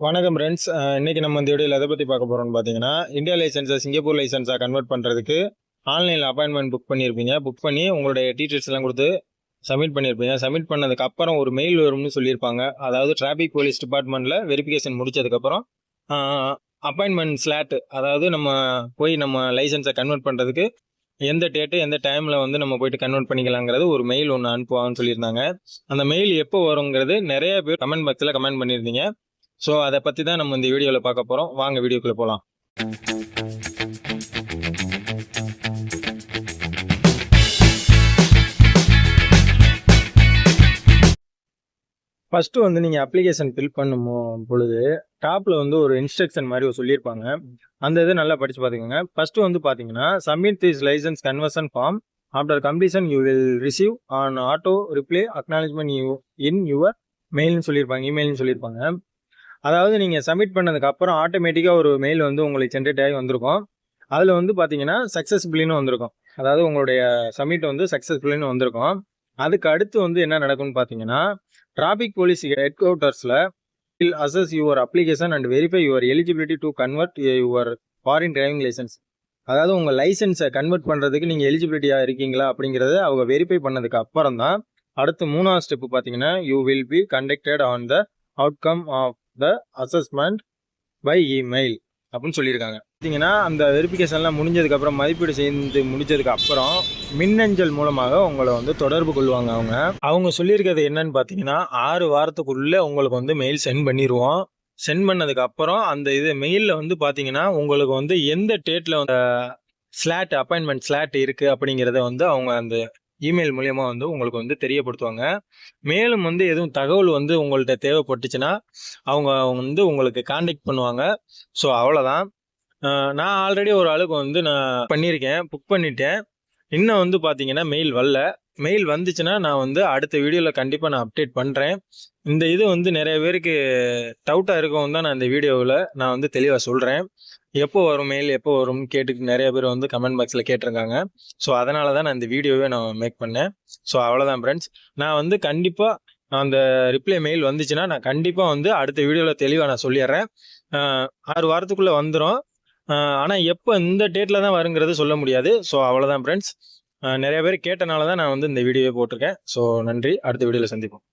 வணக்கம் ஃப்ரெண்ட்ஸ் இன்றைக்கி நம்ம இந்த வீடியோவில் எதை பற்றி பார்க்க போகிறோம்னு பார்த்தீங்கன்னா இந்தியா லைசன்ஸை சிங்கப்பூர் லைசன்ஸாக கன்வெர்ட் பண்ணுறதுக்கு ஆன்லைனில் அப்பாயின்மெண்ட் புக் பண்ணியிருப்பீங்க புக் பண்ணி உங்களுடைய டீட்டெயில்ஸ்லாம் கொடுத்து சப்மிட் பண்ணியிருப்பீங்க சப்மிட் பண்ணதுக்கப்புறம் ஒரு மெயில் வரும்னு சொல்லியிருப்பாங்க. அதாவது டிராஃபிக் போலீஸ் டிபார்ட்மெண்ட்டில் வெரிஃபிகேஷன் முடிச்சதுக்கப்புறம் அப்பாயின்மெண்ட் ஸ்லாட் அதாவது நம்ம போய் நம்ம லைசன்ஸை கன்வெர்ட் பண்ணுறதுக்கு எந்த டேட்டு எந்த டைமில் வந்து நம்ம போயிட்டு கன்வெர்ட் பண்ணிக்கலாங்கிறது ஒரு மெயில் ஒன்று அனுப்புவாங்கன்னு சொல்லியிருந்தாங்க. அந்த மெயில் எப்போ வருங்கிறது நிறைய பேர் கமெண்ட் பாக்ஸில் கமெண்ட் பண்ணியிருந்தீங்க. ஸோ அதை பற்றி தான் நம்ம இந்த வீடியோவில் பார்க்க போகிறோம் வாங்க வீடியோக்குள்ளே போகலாம் ஃபஸ்ட்டு வந்து நீங்கள் அப்ளிகேஷன் ஃபில் பண்ணும் பொழுது டாப்பில் வந்து ஒரு இன்ஸ்ட்ரக்ஷன் மாதிரி சொல்லியிருப்பாங்க. அந்த இதை நல்லா படித்து பார்த்துக்கோங்க. ஃபஸ்ட்டு வந்து பார்த்தீங்கன்னா submit this licence conversion form after completion you will receive an auto reply acknowledgement you in your மெயில்னு சொல்லியிருப்பாங்க இமெயில்னு சொல்லியிருப்பாங்க. அதாவது நீங்கள் சப்மிட் பண்ணதுக்கு அப்புறம் ஆட்டோமேட்டிக்காக ஒரு மெயில் வந்து உங்களுக்கு ஜென்ரேட் ஆகி வந்திருக்கும். அதில் வந்து பார்த்தீங்கன்னா சக்ஸஸ்ஃபுல்லின்னு வந்திருக்கும். அதாவது உங்களுடைய சப்மிட் வந்து சக்ஸஸ்ஃபுல்லின்னு வந்திருக்கும். அதுக்கு அடுத்து வந்து என்ன நடக்கும்னு பார்த்தீங்கன்னா traffic police head குவார்ட்டர்ஸில் will assess your application and verify your eligibility to convert your foreign driving licence அதாவது உங்கள் லைசன்ஸை கன்வெர்ட் பண்ணுறதுக்கு நீங்கள் எலிஜிபிலிட்டியாக இருக்கீங்களா அப்படிங்கிறத அவங்க வெரிஃபை பண்ணதுக்கு அப்புறம் தான் அடுத்து மூணாவது ஸ்டெப்பு பார்த்தீங்கன்னா you will be conducted on the outcome of the assessment by email அப்படின்னு சொல்லியிருக்காங்க. பார்த்தீங்கன்னா அந்த வெரிஃபிகேஷன்லாம் முடிஞ்சதுக்கப்புறம் மதிப்பீடு செய்து முடிஞ்சதுக்கு அப்புறம் மின்னஞ்சல் மூலமாக உங்களை வந்து தொடர்பு கொள்வாங்க அவங்க. அவங்க சொல்லியிருக்கிறது என்னன்னு பார்த்தீங்கன்னா ஆறு வாரத்துக்குள்ளே உங்களுக்கு வந்து மெயில் சென்ட் பண்ணிடுவோம் சென்ட் பண்ணதுக்கு அப்புறம் அந்த இது மெயிலில் வந்து பார்த்தீங்கன்னா உங்களுக்கு வந்து எந்த டேட்டில் ஸ்லாட் அப்பாயின்மெண்ட் ஸ்லாட் இருக்குது அப்படிங்கிறத வந்து அவங்க அந்த இமெயில் மூலயமா வந்து உங்களுக்கு வந்து தெரியப்படுத்துவாங்க. மேலும் வந்து எதுவும் தகவல் வந்து உங்கள்கிட்ட தேவைப்பட்டுச்சுன்னா அவங்க வந்து உங்களுக்கு காண்டாக்ட் பண்ணுவாங்க. ஸோ அவ்வளோதான். நான் ஆல்ரெடி ஒரு ஆளுக்கு வந்து நான் பண்ணியிருக்கேன். புக் பண்ணிட்டேன். இன்னும் வந்து பார்த்தீங்கன்னா மெயில் வரல. மெயில் வந்துச்சுன்னா நான் வந்து அடுத்த வீடியோவில் கண்டிப்பாக நான் அப்டேட் பண்ணுறேன் இந்த இது வந்து நிறைய பேருக்கு டவுட்டாக இருக்கவும் தான் நான் இந்த வீடியோவில் நான் வந்து தெளிவாக சொல்கிறேன் எப்போ வரும் மெயில் எப்போ வரும்னு கேட்டு நிறைய பேர் வந்து கமெண்ட் பாக்ஸில் கேட்டிருக்காங்க. ஸோ அதனால தான் நான் இந்த வீடியோவே நான் மேக் பண்ணேன். ஸோ அவ்வளோதான் ஃப்ரெண்ட்ஸ் நான் வந்து கண்டிப்பாக அந்த ரிப்ளை மெயில் வந்துச்சுன்னா நான் கண்டிப்பாக வந்து அடுத்த வீடியோவில் தெளிவாக நான் சொல்லிடுறேன். ஆறு வாரத்துக்குள்ளே வந்துடும் ஆனால் எப்போ இந்த டேட்டில் தான் வருங்கிறது சொல்ல முடியாது. ஸோ அவ்வளோதான் ஃப்ரெண்ட்ஸ் நிறைய பேர் கேட்டனால தான் நான் வந்து இந்த வீடியோவை போட்டிருக்கேன். ஸோ நன்றி. அடுத்த வீடியோவில் சந்திப்போம்.